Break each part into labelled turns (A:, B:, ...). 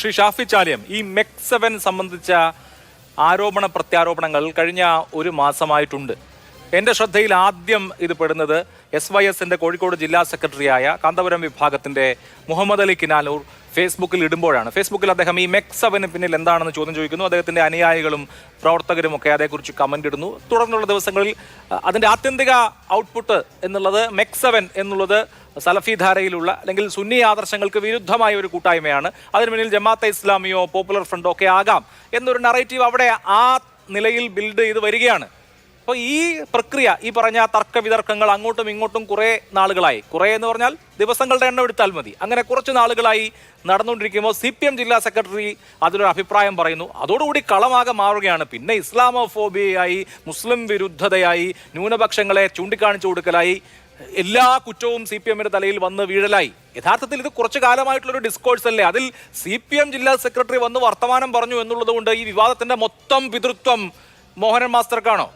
A: ശ്രീ ഷാഫി ചാലിയം ഈ മെക് സെവൻ സംബന്ധിച്ച ആരോപണ പ്രത്യാരോപണങ്ങൾ കഴിഞ്ഞ ഒരു മാസമായിട്ടുണ്ട്. എന്റെ ശ്രദ്ധയിൽ ആദ്യം ഇത് പെടുന്നത് എസ് വൈ എസിന്റെ കോഴിക്കോട് ജില്ലാ സെക്രട്ടറിയായ കാന്തപുരം വിഭാഗത്തിന്റെ മുഹമ്മദ് അലി കിനാലൂർ ഫേസ്ബുക്കിൽ ഇടുമ്പോഴാണ്. ഫേസ്ബുക്കിൽ അദ്ദേഹം ഈ മെക് സെവന് പിന്നിൽ എന്താണെന്ന് ചോദ്യം ചോദിക്കുന്നു. അദ്ദേഹത്തിന്റെ അനുയായികളും പ്രവർത്തകരും ഒക്കെ അതേക്കുറിച്ച് കമന്റ് ഇടുന്നു. തുടർന്നുള്ള ദിവസങ്ങളിൽ അതിന്റെ ആത്യന്തിക ഔട്ട്പുട്ട് എന്നുള്ളത് മെക് സെവൻ എന്നുള്ളത് സലഫി ധാരയിലുള്ള അല്ലെങ്കിൽ സുന്നി ആദർശങ്ങൾക്ക് വിരുദ്ധമായ ഒരു കൂട്ടായ്മയാണ്. അതിന് മുന്നിൽ ജമാഅത്തെ ഇസ്ലാമിയോ പോപ്പുലർ ഫ്രണ്ടോ ഒക്കെ ആകാം എന്നൊരു നറേറ്റീവ് അവിടെ ആ നിലയിൽ ബിൽഡ് ചെയ്ത് വരികയാണ്. അപ്പോൾ ഈ പ്രക്രിയ ഈ പറഞ്ഞ തർക്ക വിതർക്കങ്ങൾ അങ്ങോട്ടും ഇങ്ങോട്ടും കുറേ നാളുകളായി. കുറേ എന്ന് പറഞ്ഞാൽ ദിവസങ്ങളുടെ എണ്ണം എടുത്താൽ മതി. അങ്ങനെ കുറച്ച് നാളുകളായി നടന്നുകൊണ്ടിരിക്കുമ്പോൾ സി പി എം ജില്ലാ സെക്രട്ടറി അതിലൊരു അഭിപ്രായം പറയുന്നു. അതോടുകൂടി കളമാകെ മാറുകയാണ്. പിന്നെ ഇസ്ലാമോഫോബിയയായി മുസ്ലിം വിരുദ്ധതയായി ന്യൂനപക്ഷങ്ങളെ ചൂണ്ടിക്കാണിച്ചു കൊടുക്കലായി. എല്ലാ കുറ്റവും സി പി എമ്മിന്റെ തലയിൽ വന്ന് വീഴലായി. യഥാർത്ഥത്തിൽ ഇത് കുറച്ചു കാലമായിട്ടുള്ള ഒരു ഡിസ്കോഴ്സ് അല്ലേ? അതിൽ സി പി എം ജില്ലാ സെക്രട്ടറി വന്ന് വർത്തമാനം പറഞ്ഞു എന്നുള്ളത് കൊണ്ട് ഈ വിവാദത്തിന്റെ മൊത്തം പിതൃത്വം മോഹനൻ മാസ്റ്റർക്കാണോ?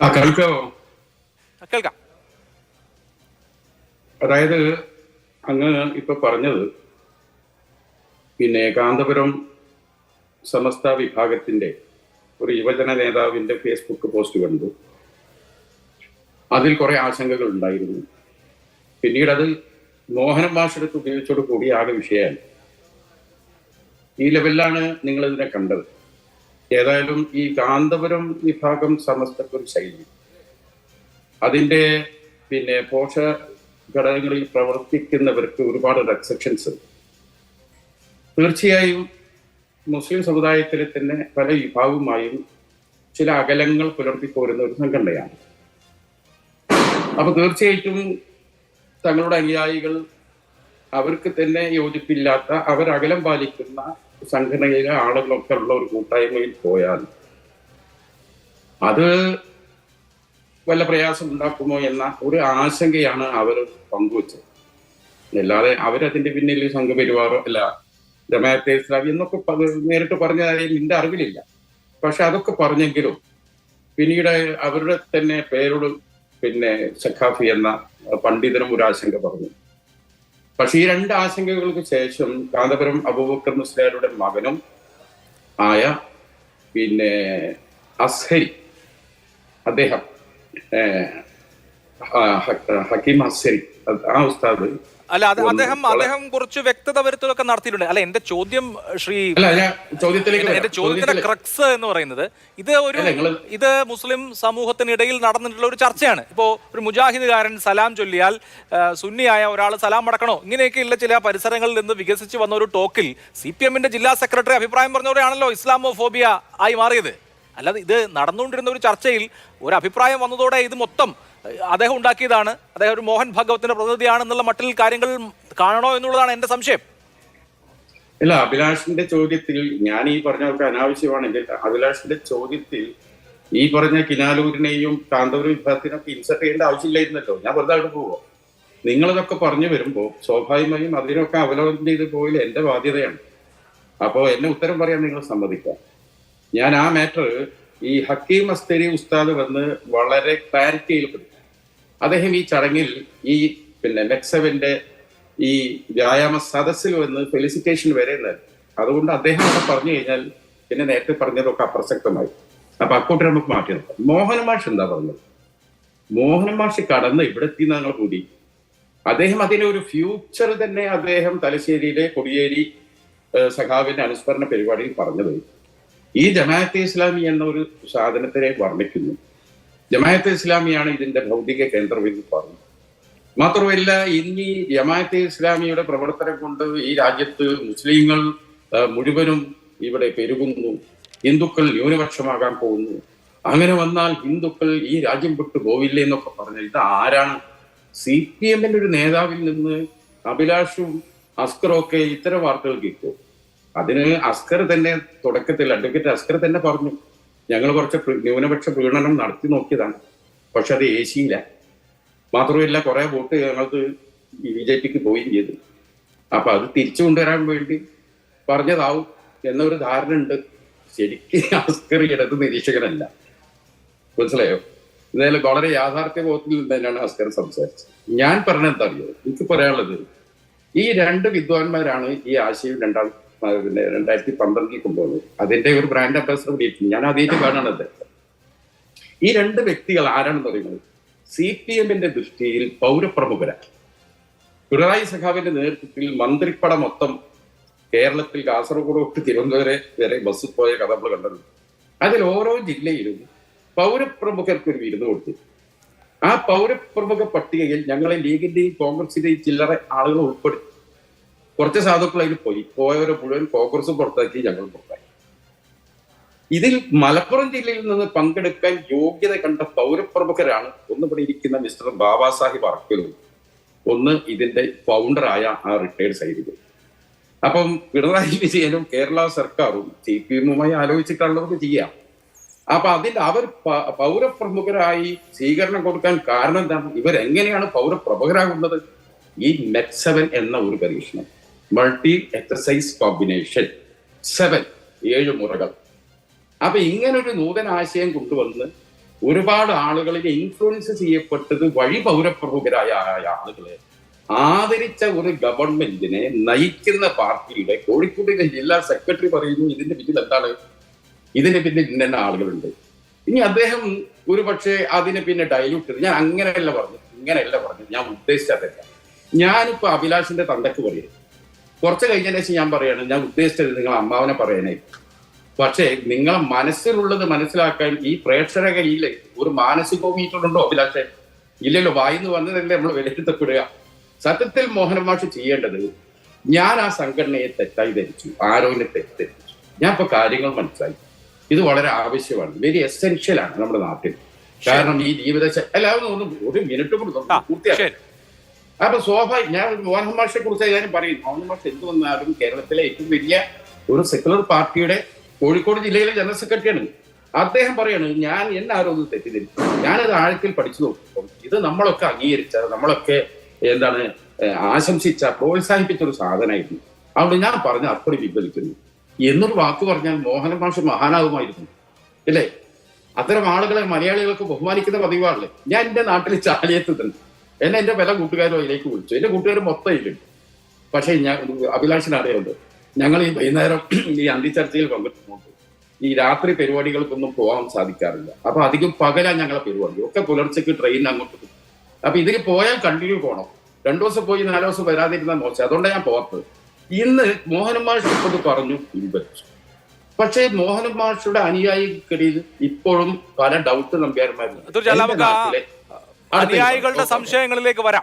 B: കേൾക്കാവോ
A: കേൾക്കാം?
B: അതായത് അങ്ങ് ഇപ്പൊ പറഞ്ഞത് പിന്നെ കാന്തപുരം സമസ്ത വിഭാഗത്തിന്റെ ഒരു യുവജന നേതാവിന്റെ ഫേസ്ബുക്ക് പോസ്റ്റ് കണ്ടു. അതിൽ കുറെ ആശങ്കകൾ ഉണ്ടായിരുന്നു. പിന്നീട് അത് മോഹനൻ ഭാഷയെടുത്ത് ഉപയോഗിച്ചോട് കൂടി ആകെ വിഷയമായി. ഈ ലെവലിലാണ് നിങ്ങൾ ഇതിനെ കണ്ടത്. ഏതായാലും ഈ കാന്തപുരം വിഭാഗം സമസ്തക്കൊരു ശൈലി. അതിന്റെ പിന്നെ പോഷ ഘടകങ്ങളിൽ പ്രവർത്തിക്കുന്നവർക്ക് ഒരുപാട് റെക്സെപ്ഷൻസ് തീർച്ചയായും മുസ്ലിം സമുദായത്തിലെ തന്നെ പല വിഭാഗവുമായും ചില അകലങ്ങൾ പുലർത്തിപ്പോരുന്ന ഒരു സംഘടനയാണ്. അപ്പൊ തീർച്ചയായിട്ടും തങ്ങളുടെ അനുയായികൾ അവർക്ക് തന്നെ യോജിപ്പില്ലാത്ത അവർ അകലം പാലിക്കുന്ന സംഘടനയിലെ ആളുകളൊക്കെ ഉള്ള ഒരു കൂട്ടായ്മയിൽ പോയാൽ അത് വല്ല പ്രയാസം ഉണ്ടാക്കുമോ എന്ന ഒരു ആശങ്കയാണ് അവർ പങ്കുവച്ചത്. അല്ലാതെ അവരതിന്റെ പിന്നിൽ സംഘപരിവാറോ അല്ല ജമാഅത്തെ ഇസ്ലാമി എന്നൊക്കെ നേരിട്ട് പറഞ്ഞതായി നിന്റെ അറിവിലില്ല പക്ഷെ അതൊക്കെ പറഞ്ഞെങ്കിലും പിന്നീട് അവരുടെ തന്നെ പേരോട് പിന്നെ സഖാഫി എന്ന പണ്ഡിതനും ഒരു ആശങ്ക പറഞ്ഞു പക്ഷെ ഈ രണ്ട് ആശങ്കകൾക്ക് ശേഷം കാന്തപുരം അബൂബക്കർ മുസ്ലിയാരുടെ മകനും ആയ പിന്നെ അസ്ഹരി അദ്ദേഹം ഹക്കീം അസ്ഹരി ആ ഉസ്താദ്
A: അല്ല അത് അദ്ദേഹം അദ്ദേഹം കുറച്ച് വ്യക്തത വരുത്തലൊക്കെ നടത്തിയിട്ടുണ്ട്. അല്ല എന്റെ ചോദ്യം ശ്രീ
B: അല്ല ചോദ്യത്തിലേക്ക്
A: എന്റെ. ചോദ്യത്തിന്റെ ക്രക്സ് എന്ന് പറയുന്നത് ഇത് ഒരു ഇത് മുസ്ലിം സമൂഹത്തിനിടയിൽ നടന്നിട്ടുള്ള ഒരു ചർച്ചയാണ്. ഇപ്പോ ഒരു മുജാഹിദുകാരൻ സലാം ചൊല്ലിയാൽ സുന്നിയായ ഒരാൾ സലാം മടക്കണോ? ഇങ്ങനെയൊക്കെ ഇല്ല ചില പരിസരങ്ങളിൽ നിന്ന് വികസിച്ച് വന്ന ഒരു ടോക്കിൽ സി പി എമ്മിന്റെ ജില്ലാ സെക്രട്ടറി അഭിപ്രായം പറഞ്ഞവരെയാണല്ലോ ഇസ്ലാമോഫോബിയ ആയി മാറിയത്. അല്ലാതെ ഇത് നടന്നുകൊണ്ടിരുന്ന ഒരു ചർച്ചയിൽ ഒരു അഭിപ്രായം വന്നതോടെ ഇത് മൊത്തം അദ്ദേഹം ഉണ്ടാക്കിയതാണ്. അദ്ദേഹം ഒരു മോഹൻ ഭാഗവത്തിന്റെ പ്രതിനിധിയാണെന്നുള്ള മട്ടിൽ കാര്യങ്ങൾ കാണണോ എന്നുള്ളതാണ് എന്റെ സംശയം.
B: ഇല്ല അഭിലാഷിന്റെ ചോദ്യത്തിൽ ഞാൻ ഈ പറഞ്ഞവർക്ക് എന്റെ അഭിലാഷിന്റെ ചോദ്യത്തിൽ ഈ പറഞ്ഞ കിനാലൂരിനെയും കാന്തപുരം വിഭാഗത്തിനൊക്കെ ഇൻസർട്ട് ചെയ്യേണ്ട ആവശ്യമില്ലായിരുന്നല്ലോ. ഞാൻ വെറുതെ അവിടെ പോവോ. നിങ്ങളിതൊക്കെ പറഞ്ഞു വരുമ്പോൾ സ്വാഭാവികമായും അതിനൊക്കെ അവലോകനം ചെയ്ത് പോയില്ല എന്റെ ബാധ്യതയാണ്. അപ്പോൾ എന്നെ ഉത്തരം പറയാൻ നിങ്ങൾ സമ്മതിക്കാം. ഞാൻ ആ മാറ്റർ ഈ ഹക്കീം അസ്തരി ഉസ്താദ് വന്ന് വളരെ ക്ലാരിറ്റിയിൽ പെടുത്തി അദ്ദേഹം ഈ ചടങ്ങിൽ ഈ പിന്നെ മെക്സവിന്റെ ഈ വ്യായാമ സദസ്സിൽ വന്ന് ഫെലിസിറ്റേഷൻ വരെ അതുകൊണ്ട് അദ്ദേഹം അവിടെ പറഞ്ഞു കഴിഞ്ഞാൽ പിന്നെ നേരത്തെ പറഞ്ഞതൊക്കെ അപ്രസക്തമായി. അപ്പൊ അക്കോട്ട് നമുക്ക് മാറ്റി നിർത്താം. മോഹൻ മാഷ് എന്താ പറഞ്ഞത്? മോഹൻ മാഷ് കടന്ന് ഇവിടെ എത്തി ഞങ്ങൾ കൂടി. അദ്ദേഹം അതിനെ ഒരു ഫ്യൂച്ചർ തന്നെ അദ്ദേഹം തലശ്ശേരിയിലെ കൊടിയേരി സഖാവിന്റെ അനുസ്മരണ പരിപാടിയിൽ പറഞ്ഞത്. ഈ ജമാഅത്തെ ഇസ്ലാമി എന്ന ഒരു സാധനത്തിനെ വർണിക്കുന്നു. ജമാഅത്തെ ഇസ്ലാമിയാണ് ഇതിന്റെ ഭൗതിക കേന്ദ്രം എന്ന് പറഞ്ഞു. മാത്രമല്ല ഇനി ജമാഅത്തെ ഇസ്ലാമിയുടെ പ്രവർത്തനം കൊണ്ട് ഈ രാജ്യത്ത് മുസ്ലിങ്ങൾ മുഴുവനും ഇവിടെ പെരുകുന്നു ഹിന്ദുക്കൾ ന്യൂനപക്ഷമാകാൻ പോകുന്നു. അങ്ങനെ വന്നാൽ ഹിന്ദുക്കൾ ഈ രാജ്യം വിട്ടു പോവില്ലേ എന്നൊക്കെ പറഞ്ഞു ഇത് ആരാണ്? സി പി എമ്മിന്റെ ഒരു നേതാവിൽ നിന്ന് അഭിലാഷും അസ്കറും ഒക്കെ ഇത്തരം വാർത്തകൾ കേൾക്കും അതിന് അസ്കർ തന്നെ തുടക്കത്തിൽ അഡ്വക്കേറ്റ് അസ്കർ തന്നെ പറഞ്ഞു. ഞങ്ങൾ കുറച്ച് ന്യൂനപക്ഷ പ്രീണനം നടത്തി നോക്കിയതാണ്. പക്ഷെ അത് ഏശിയില്ല മാത്രമല്ല കുറെ വോട്ട് ഞങ്ങൾക്ക് ബി ജെ പിക്ക് പോവുകയും ചെയ്തു. അപ്പൊ അത് തിരിച്ചു കൊണ്ടുവരാൻ വേണ്ടി പറഞ്ഞതാവും എന്നൊരു ധാരണ ഉണ്ട് ശരിക്കും അസ്കർ ഇടത് നിരീക്ഷകനല്ല. മനസ്സിലായോ? എന്തായാലും വളരെ യാഥാർത്ഥ്യ ബോധത്തിൽ നിന്ന് തന്നെയാണ് അസ്കർ സംസാരിച്ചത്. ഞാൻ പറഞ്ഞ അറിയോ എനിക്ക് പറയാനുള്ളത് ഈ രണ്ട് വിദ്വാൻമാരാണ് ഈ ആശയം രണ്ടാം ആ, പിന്നെ രണ്ടായിരത്തി പന്ത്രണ്ടിൽ കൊണ്ടുവന്നത് അതിന്റെ ഒരു ബ്രാൻഡ് അംബാസഡർ കൂടി ഞാൻ ആദ്യമായിട്ട് കാണുന്നത് ഈ രണ്ട് വ്യക്തികൾ ആരാണെന്ന് പറയുന്നത് സി പി എമ്മിന്റെ ദൃഷ്ടിയിൽ പൗരപ്രമുഖരാണ് പിണറായി സഖാവിന്റെ നേതൃത്വത്തിൽ മന്ത്രിപ്പട മൊത്തം കേരളത്തിൽ കാസർഗോഡ് തൊട്ട് തിരുവനന്തപുരം വരെ ബസ്സിൽ പോയ കഥ നമ്മൾ കണ്ടത്. അതിൽ ഓരോ ജില്ലയിലും പൗരപ്രമുഖർക്ക് ഒരു വിരുന്ന് കൊടുത്തു. ആ പൗരപ്രമുഖ പട്ടികയിൽ ഞങ്ങളെ ലീഗിന്റെയും കോൺഗ്രസിന്റെയും ചില്ലറ ആളുകൾ ഉൾപ്പെടുത്തി. കുറച്ച് സാധുക്കൾ അതിൽ പോയി. പോയവരെ മുഴുവൻ കോൺഗ്രസും പുറത്താക്കി ഞങ്ങൾ പുറത്താക്കി. ഇതിൽ മലപ്പുറം ജില്ലയിൽ നിന്ന് പങ്കെടുക്കാൻ യോഗ്യത കണ്ട പൗരപ്രമുഖരാണ് ഒന്ന് ഇരിക്കുന്ന മിസ്റ്റർ ബാബാ സാഹിബ് അർക്കലും. ഒന്ന് ഇതിന്റെ ഫൗണ്ടറായ ആ റിട്ടയർഡ് സൈനികൻ. അപ്പം പിണറായി വിജയനും കേരള സർക്കാരും സി പി എമ്മുമായി ആലോചിച്ചിട്ടുള്ളവർക്ക് ചെയ്യാം. അപ്പൊ അതിൽ അവർ പൗരപ്രമുഖരായി സ്വീകരണം കൊടുക്കാൻ കാരണം എന്താണ്? ഇവരെങ്ങനെയാണ് പൗരപ്രമുഖരാകുന്നത്? ഈ മെറ്റ് സെവൻ എന്ന ഒരു പരീക്ഷണം. മൾട്ടി എക്സസൈസ് കോമ്പിനേഷൻ സെവൻ ഏഴ് മുറകൾ. അപ്പൊ ഇങ്ങനൊരു നൂതന ആശയം കൊണ്ടുവന്ന് ഒരുപാട് ആളുകളിൽ ഇൻഫ്ലുവൻസ് ചെയ്യപ്പെട്ടത് വഴി പൗരപ്രമുഖരായ ആളുകളെ. ആദരിച്ച ഒരു ഗവൺമെന്റിനെ നയിക്കുന്ന പാർട്ടിയുടെ കോഴിക്കോടിന്റെ ജില്ലാ സെക്രട്ടറി പറയുന്നു ഇതിന്റെ പിന്നിൽ എന്താണ്? ഇതിന്റെ പിന്നിൽ ഇന്ന ആളുകളുണ്ട്. ഇനി അദ്ദേഹം ഒരു പക്ഷേ അതിനെ പിന്നെ ഡയലൂട്ട് ഞാൻ അങ്ങനെയല്ല പറഞ്ഞു ഇങ്ങനെയല്ല പറഞ്ഞു ഞാൻ ഉദ്ദേശിച്ചതല്ല. ഞാനിപ്പോ അഭിലാഷിന്റെ തണ്ടക്ക് പറയും കുറച്ച് കഴിഞ്ഞതിന് ശേഷം ഞാൻ പറയാണ് ഞാൻ ഉദ്ദേശിച്ചത് നിങ്ങൾ അമ്മാവനെ പറയണേ. പക്ഷേ നിങ്ങളെ മനസ്സിലുള്ളത് മനസ്സിലാക്കാൻ ഈ പ്രേക്ഷക കയ്യിൽ ഒരു മാനസികോമീറ്റർ ഉണ്ടോ അഭിലാഷെ? ഇല്ലല്ലോ വായിന്ന് വന്നതല്ലേ നമ്മൾ വിലയിരുത്തപ്പെടുക സത്യത്തിൽ മോഹനൻ മാഷ് ചെയ്യേണ്ടത് ഞാൻ ആ സംഘടനയെ തെറ്റായി ധരിച്ചു ആരോഗ്യ തെറ്റിദ്ധരിച്ചു. ഞാൻ ഇപ്പൊ കാര്യങ്ങൾ മനസ്സിലായി. ഇത് വളരെ ആവശ്യമാണ് വെരി എസെൻഷ്യൽ ആണ് നമ്മുടെ നാട്ടിൽ. കാരണം ഈ ജീവിത എല്ലാവരും ഒന്ന് ഒരു മിനിറ്റ് കൂടി പൂർത്തിയാക്കാം. അപ്പൊ സ്വാഭാവിക ഞാൻ മോഹൻ മാഷെ കുറിച്ച് ഞാൻ പറയും. മോഹൻ മാഷ് എന്ത് വന്നാലും കേരളത്തിലെ ഏറ്റവും വലിയ ഒരു സെക്യുലർ പാർട്ടിയുടെ കോഴിക്കോട് ജില്ലയിലെ ജനറൽ സെക്രട്ടറിയാണ്. അദ്ദേഹം പറയാണ് ഞാൻ എന്നെ ആരോ ഒന്ന് തെറ്റിദ്ധരിച്ചു ഞാനത് ആഴത്തിൽ പഠിച്ചു നോക്കുമ്പോൾ ഇത് നമ്മളൊക്കെ അംഗീകരിച്ച നമ്മളൊക്കെ എന്താണ് ആശംസിച്ച പ്രോത്സാഹിപ്പിച്ച ഒരു സാധനമായിരുന്നു. അതുകൊണ്ട് ഞാൻ പറഞ്ഞ അപ്പടി വിഭജിക്കുന്നു. എന്നൊരു വാക്ക് പറഞ്ഞാൽ മോഹൻ മാഷ് മഹാനാകുമായിരുന്നു. ഇല്ലേ അത്തരം ആളുകളെ മലയാളികൾക്ക് ബഹുമാനിക്കുന്ന പതിവാണല്ലേ? ഞാൻ എന്റെ നാട്ടിൽ ചാലിയത്ത് തന്നെ എന്നെ എന്റെ പല കൂട്ടുകാരും അതിലേക്ക് വിളിച്ചു. എന്റെ കൂട്ടുകാർ മൊത്തം ഇതിലുണ്ട് പക്ഷേ ഞാൻ അഭിലാഷിന് അറിയാമല്ലോ ഞങ്ങൾ ഈ വൈകുന്നേരം ഈ അന്തിച്ചർച്ചയിൽ പങ്കെടുക്കുന്നുണ്ട്. ഈ രാത്രി പരിപാടികൾക്കൊന്നും പോകാൻ സാധിക്കാറില്ല. അപ്പൊ അധികം പകലാണ് ഞങ്ങളെ പരിപാടി. ഒക്കെ പുലർച്ചയ്ക്ക് ട്രെയിൻ അങ്ങോട്ട് അപ്പൊ ഇതിൽ പോയാൽ കണ്ടിന്യൂ പോകണം രണ്ടു ദിവസം പോയി നാലു ദിവസം വരാതിരുന്ന മോശം. അതുകൊണ്ട് ഞാൻ പോകാത്തത്. ഇന്ന് മോഹനൻ മാഷ് പറഞ്ഞു പിൻവലിച്ചു. പക്ഷേ മോഹനൻ മാഷയുടെ അനുയായികൾക്കിടയിൽ ഇപ്പോഴും പല ഡൗട്ട് നമ്പ്യാർമാരുണ്ട്
A: അനുയായികളുടെ സംശയങ്ങളിലേക്ക് വരാം.